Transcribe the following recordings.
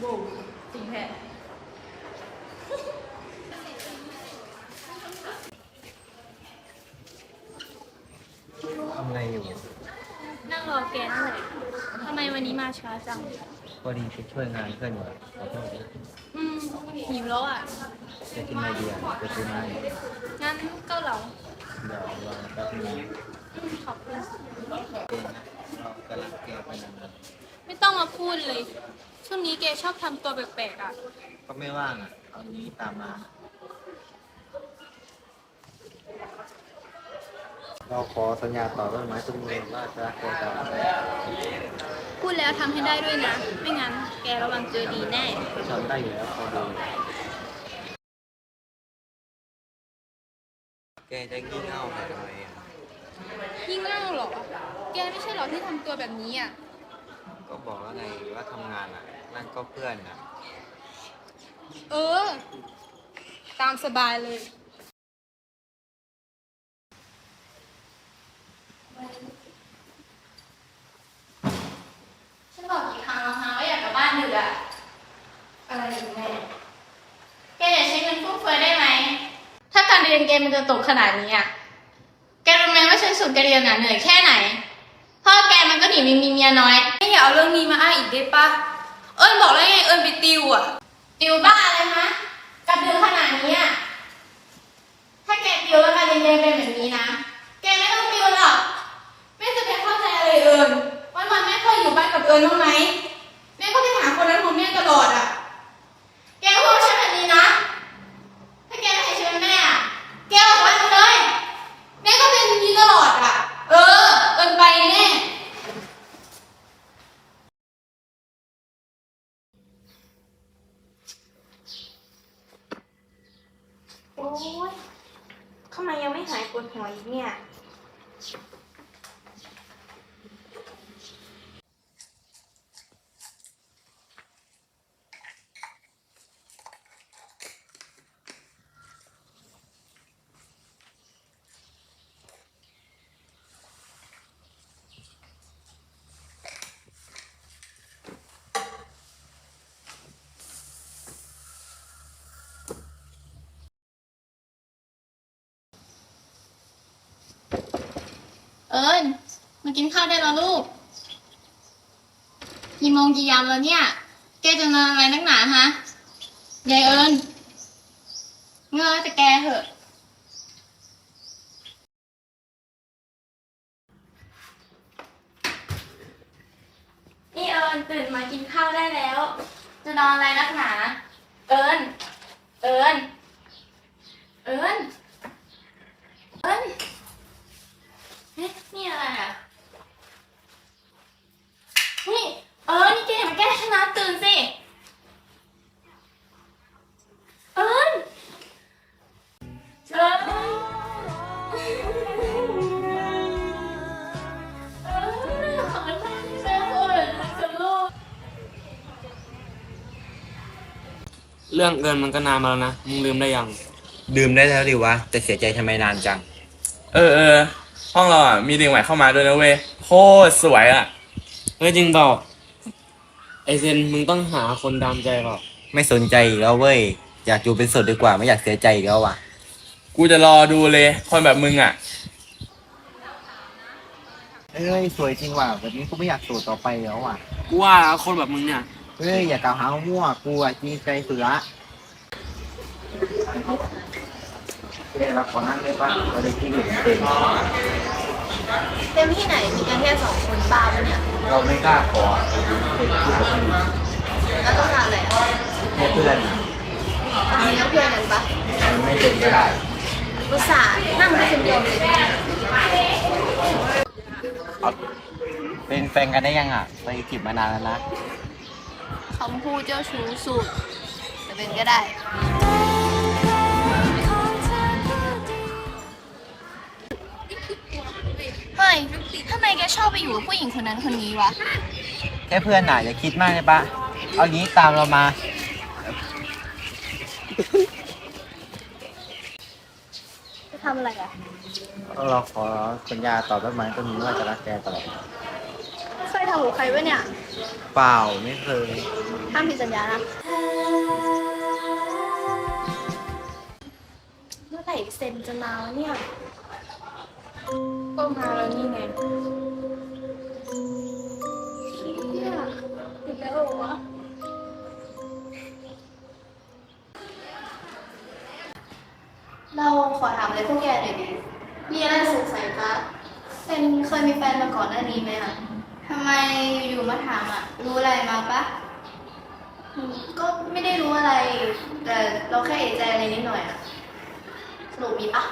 โบจริงแท้ทำอะไรอยู่ นั่งรอแกนั่นแหละทำไมวันนี้มาช้าจัง พอดีไปช่วยงานเพื่อนอยู่อะขอโทษนะอืมหิวแล้วอะ จะกินอะไรดีอะจะซื้อมาให้เดี๋ยวงั้นเก็เหลารอแป๊บนึงอืมขอบคุณ เองนะเรากำลังแกไปนาน ไม่ต้องมาพูดเลย ช่วงนี้แกชอบทำตัวแปลกๆอะๆก็ไม่ว่างอะ เอานี้ตามมา เราขอสัญญาต่อต้นไม้ต้นมือว่าจะรักแกตลอดไปพูดแล้วทำให้ได้ด้วยนะ ไม่งั้นแกระวังเจอดีแน่ ทำได้อยู่แล้วพอดูแกจะงี่เง่าทำไมอะยิ่งเล่าเหรอ แกไม่ใช่เหรอที่ทำตัวแบบนี้อะ ก็บอกแล้วไงว่าทำงานอะ นั่นก็เพื่อนอะ เออ ตามสบายเลย ฉันบอกกี่ครั้งแล้วคะว่าอยากกลับบ้านดึกอะอะไรอยู่แม่แกอย่าใช้เงินฟุ่มเฟือยได้ไหม ถ้าการเรียนแกมันจะตกขนาดนี้อะแกรู้ไหมว่าฉันสุดการเรียนน่ะเหนื่อยแค่ไหน พ่อแกมันก็หนีมีมีเมียน้อยไม่ อย่าเอาเรื่องนี้มาอ้างอีกได้ปะเอิญบอกแล้วไงเอิญไปติวอะติวบ้าอะไรฮะกับดึงขนาดนี้อะถ้าแกติวแล้วการเรียนเป็นแบบนี้นะ แกไม่ต้องติวหรอก แม่จะไปเข้าใจอะไรเอิญวันวันๆแม่เคยอยู่บ้านกับเอิญบ้างไหมแม่ก็ไปหาคนนั้นของแม่ตลอดอะแกก็พูดฉันแบบนี้นะ ถ้าแกไม่ให้ฉันเป็นแม่อะแกออกไปหมดเลย แม่ก็เป็นอย่างนี้ตลอดอะเออ เอิญไปแน่ โอ้ยทำไมยังไม่หายปวดหัวอีกเนี่ย เอิญมากินข้าวได้แล้วลูก กี่โมงกี่ยามแล้วเนี่ย แกจะนอนอะไรนักหนาฮะยายเอิญเงอจะแกเหอะนี่เอิญตื่นมากินข้าวได้แล้ว จะนอนอะไรนักหนา เอิญเอิญเอิญเอิญ เฮ้ยนี่อะไรอะ นี่ เอิญนี่แกอย่ามาแก้ชนะตื่นสิ เอิญเอิญเอิญขอโทษแม่โอ้ยกับลูก เรื่องเงินมันก็นานมาแล้วนะ มึงลืมได้ยัง ดื่มได้แล้วดิวะ แต่เสียใจทำไมนานจัง เออเออ ห้องเราอะมีเด็กใหม่เข้ามาด้วยนะเว้ยโคตรสวยอะ เฮ้ยจริงเปล่าไอเซนมึงต้องหาคนดามใจเปล่าไม่สนใจอีกแล้วเว้ย อยากอยู่เป็นโสดดีกว่าไม่อยากเสียใจอีกแล้วว่ะ กูจะรอดูเลย คนแบบมึงอะ เอ้ยสวยจริงว่ะแบบนี้กูไม่อยากโสดต่อไปแล้วว่ะ กูว่าคนแบบมึงเนี่ย เฮ้ยอย่ากล่าวหาว่ามั่วกูอะจริงใจเสือ เฮ้ยเราขอนั่งได้ปะเราได้ที่อยู่เต็มเต็มที่ไหนมีกันแค่สองคนบ้าปะเนี่ยเราไม่กล้าขอเด็กพูดกับคนอื่นแล้วต้องการอะไรอะแค่เพื่อนอะมีน้ำเพื่อนกันปะมันไม่เป็นก็ได้อุตส่าห์นั่งไปคนเดียวเลยเอาเป็นแฟนกันได้ยังอะ ไปจีบมานานแล้วนะคำพูดเจ้าชู้สุดแต่เป็นก็ได้ ทำไมแกชอบไปอยู่กับผู้หญิงคนนั้นคนนี้วะ แค่เพื่อนน่ะอย่าคิดมากเลยปะเอางี้ตามเรามา จะทำอะไรอะ เราขอสัญญาต่อต้นไม้ต้นนี้ว่าจะรักแกตลอดเคยทำกับใครวะเนี่ยเเปล่าไม่เคย ห้ามผิดสัญญานะ เมื่อไหร่เซนจะมาวะเนี่ย ก็มาแล้วนี่ไงเนี่ยอีกแล้วเหรอวะเราขอถามอะไรพวกแกหน่อยดิมีอะไรสงสัยปะเซนเคยมีแฟนมาก่อนหน้านี้ไหมอะทำไมอยู่ๆมาถามอะรู้อะไรมาปะอืมก็ไม่ได้รู้อะไร แต่เราแค่เอะใจอะไรนิดหน่อยอะสรุปมีปะ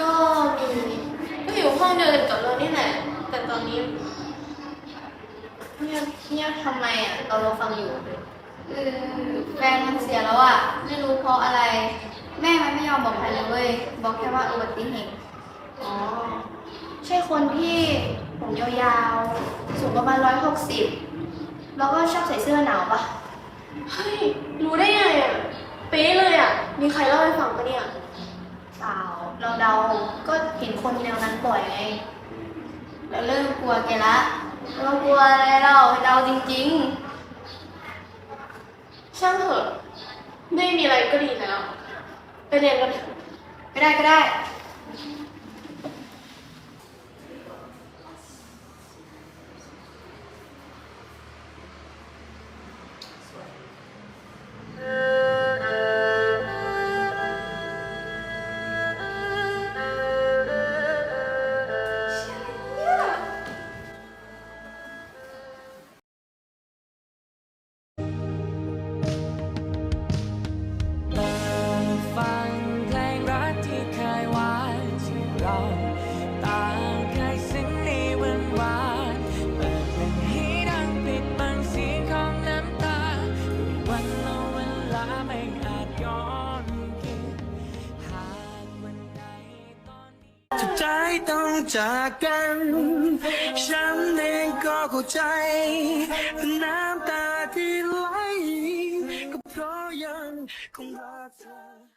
ก็มี ก็อยู่ห้องเดียวกันกับเรานี่แหละ แต่ตอนนี้เงียบเงียบทำไมอะตอนเราฟังอยู่เออแฟนมันเสียแล้วอะ ไม่รู้เพราะอะไร แม่มันไม่ยอมบอกใครเลยเว้ยบอกแค่ว่าอุบัติเหตุ อ๋อ ใช่คนที่ผมยาวๆ สูงประมาณร้อยหกสิบ แล้วก็ชอบใส่เสื้อหนาวปะเฮ้ย รู้ได้ไงอะ เป๊ะเลยอะ มีใครเล่าให้ฟังปะเนี่ยเปล่า เราเดาก็เห็นคนแนวนั้นบ่อยไงเราเริ่มกลัวแกละเรากลัวอะไรเราเดาจริง ๆ ช่างเถอะ ไม่มีอะไรก็ดีแล้ว ไปเรียนกันเถอะ ๆ ก็ได้ก็ได้ อนนี้ทุกใจต้องจากกัน ฉันเองก็เข้าใจ น้ำตาที่ไหลก็เพราะยังคงรักเธอ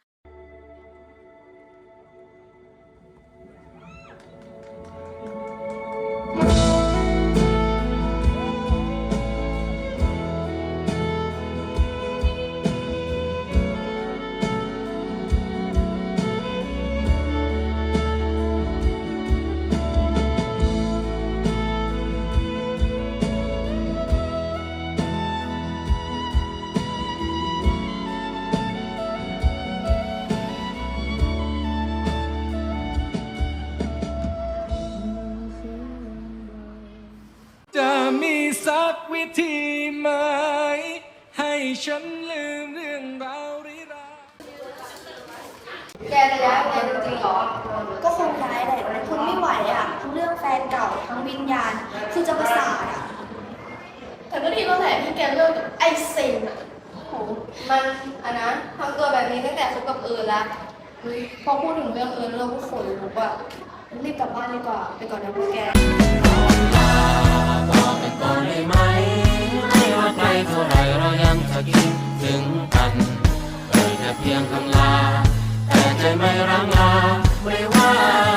สักวิธีไหมให้ฉันลืมเรื่องราวริราแกจะย้ายแฟนจริงๆเหรอ ก็คงย้ายแหละทนไม่ไหวอะทั้งเรื่องแฟนเก่าทั้งวิญญาณ คือจะประสาทอะ แต่ก็ดีแล้วแหละที่แกเลิกกับไอเซนอะโหมันอันนะทำตัวแบบนี้ตั้งแต่คบกับเอิญละเฮ้ยพอพูดถึงเรื่องเอิญเราก็ขนลุกอะรีบกลับบ้านดีกว่าไปก่อนนะพวกแกบอก เพียงคำลา แต่ใจไม่รังลาไม่ว่า